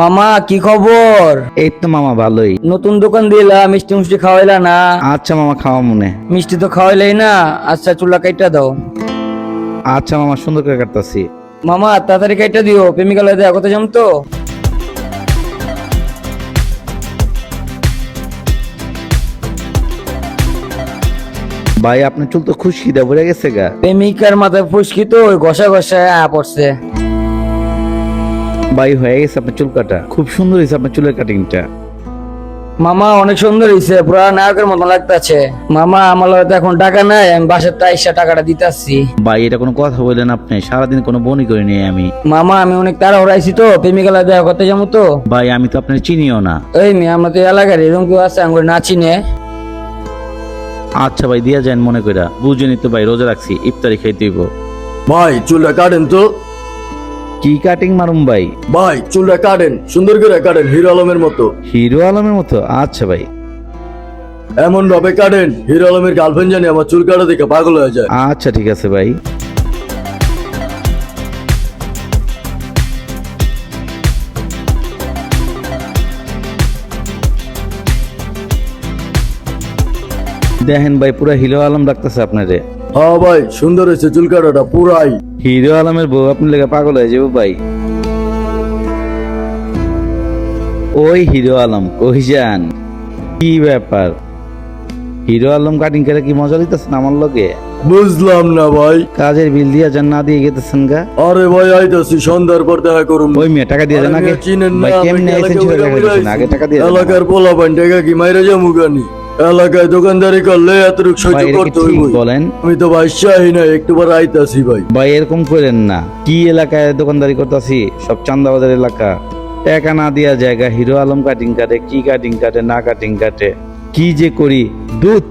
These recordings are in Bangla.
মামা কি খবর? এই তো মামা ভালোই। নতুন দোকান দিলা মিষ্টি মিষ্টি খাওয়াইলা না? আচ্ছা মামা খাওয়া মনে। মিষ্টি তো খাওয়াইলাই না। আচ্ছা চুলা কাইটা দাও। আচ্ছা মামা সুন্দর করে কাটতাছি। মামা তাড়াতাড়ি কাইটা দিও প্রেমিকা লয় দেখা করতে যাম তো? ভাই আপনার চুল তো খুশকি দেওয়া ভরে গেছে গা। প্রেমিকার মাথায় ফুসকি তো ওই ঘষা ঘষায় আ পড়ছে। ভাই হয়ে গেছে আপনার চুল কাটা খুব সুন্দর হয়েছে আপনার চুলের কাটিংটা মামা অনেক সুন্দর হয়েছে। পুরা নায়কের মতন লাগতেছে। মামা আমার তো এখন টাকা নাই। আমি বাসার তাইসা টাকাটা দিতাছি। ভাই এটা কোনো কথা বললেন আপনি। সারাদিন কোনো বনি করে নিয়ে আমি। মামা আমি অনেক তাড়া হরাইছি তো। প্রেমিকা লয় দেখা করতে যাব তো। ভাই আমি তো আপনার চিনিও না। এই মেয়ে আমরা তো এলাকার এরকম কেউ আছে আমি না চিনে। আচ্ছা ভাই দিয়া যান মনে কইরা। বুঝুনি তো ভাই রোজা রাখছি। ইফতারি খাইতে হইব। ভাই চুলটা কাটেন তো। কি কাটিং মারুম ভাই? ভাই চুলটা কাটেন সুন্দর করে কাটেন হিরো আলমের মতো। হিরো আলমের মতো? আচ্ছা ভাই। এমন ভাবে কাটেন হিরো আলমের গার্লফ্রেন্ড জানি আমার চুল কাটা দেখে পাগল হয়ে যায়। আচ্ছা ঠিক আছে ভাই। দেখেন ভাই পুরা হিরো আলম ডাকতেছে আপনারে। হ্যাঁ ভাই সুন্দর হয়েছে চুল কাটাটা পুরাই। হিরো আলমের বউ আপনি লেগে পাগল হয়ে যাব ভাই। ওই হিরো আলম কই যান? কি ব্যাপার? হিরো আলম কাটিং করে কি মজা দিতেছেন আমার লগে? বুঝলাম না ভাই। কাজের বিল দিয়া যান না দিয়ে গেতেছেন গা। আরে ভাই আইতাছি সন্ধ্যার পর দেখা করুন। ওই মেয়ে টাকা দিয়ে আরে আগে। চিনেন না, ভাই কেমনে আইছেন সেটা দেখা দিয়েছেন। আগে। টাকা দিয়ে এলাকার পোলা পান টাকা কি মাইরা যাব গানি এলাকায় দোকানদারি করলে এতটুক সহ্য কি করতে হইব বলেন। আমি তো ভাই চাই না একটু পর আইতাছি ভাই। ভাই এরকম করেন না। কি এলাকায় দোকানদারি করতেছি? সব চান্দাবাজার এলাকা। টাকা না দেওয়া জায়গা হিরো আলম কাটিং কাটে কি কাটিং কাটে না কাটিং কাটে। কি যে করি? দুধ।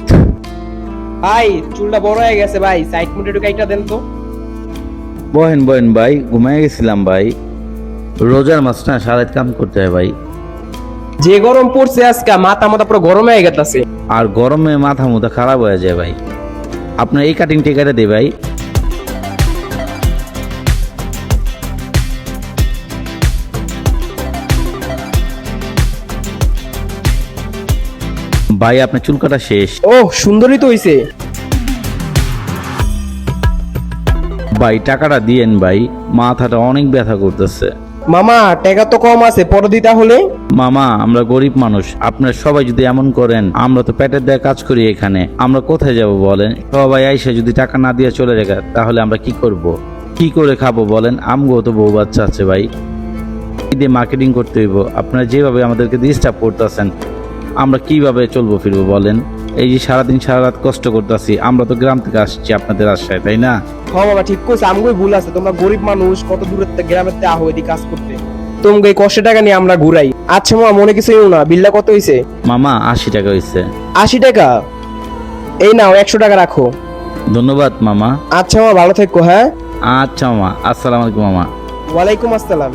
ভাই চুলটা বড় হয়ে গেছে ভাই সাইড মুটে একটু কাইটা দেন তো। বহেন বহেন ভাই ঘুমাই গেছিলাম ভাই। রোজার মাস না সারাত কাম করতে হয় ভাই। যে গরম পড়ছে আজকে মাথা মাথা পুরো গরম হয়ে গেছে আর গরমে মাথা মুথা খারাপ হয়ে যায় ভাই। আপনার এই কাটিং টিকাটা দে ভাই। ভাই আপনার চুল কাটা শেষ। ও সুন্দরই তো হইছে। ভাই টাকাটা দিয়েন ভাই মাথাটা অনেক ব্যথা করতেছে। মামা, টাকা তো কম আছে, পরে দিতে হলে মামা, আমরা গরিব মানুষ। আপনারা সবাই যদি এমন করেন, আমরা তো পেটের দেয় কাজ করি এখানে। আমরা কোথায় যাব বলেন? সবাই আইসে যদি টাকা না দিয়ে চলে যায়, তাহলে আমরা কি করব? কি করে খাব বলেন? আমগো তো বউ বাচ্চা আছে ভাই। ঈদে মার্কেটিং করতে হইব? আপনারা যেভাবে আমাদেরকে ডিস্টার্ব করতেছেন, আমরা কীভাবে চলবো, ফিরবো বলেন? এই যে সারাদিন সারা রাত কষ্ট করতেছি আমরা তো গ্রাম থেকে আসছি আপনাদের আশায় তাই না? হ বাবা ঠিক কইছে আমগোই ভুল আছে তোমরা গরিব মানুষ কত দূরের থেকে গ্রামের থেকে আহো এদিকে কাজ করতে। তোমাকে এই কষ্ট টাকা নিয়ে আমরা ঘুরাই। আচ্ছা মামা মনে কিছু না? বিলটা কত হইছে? মামা আশি টাকা হইছে। আশি টাকা? এই নাও একশো টাকা রাখো। ধন্যবাদ মামা। আচ্ছা মামা ভালো থেকো হ্যাঁ? আচ্ছা মামা আসসালামু আলাইকুম মামা। ওয়ালাইকুম আসসালাম।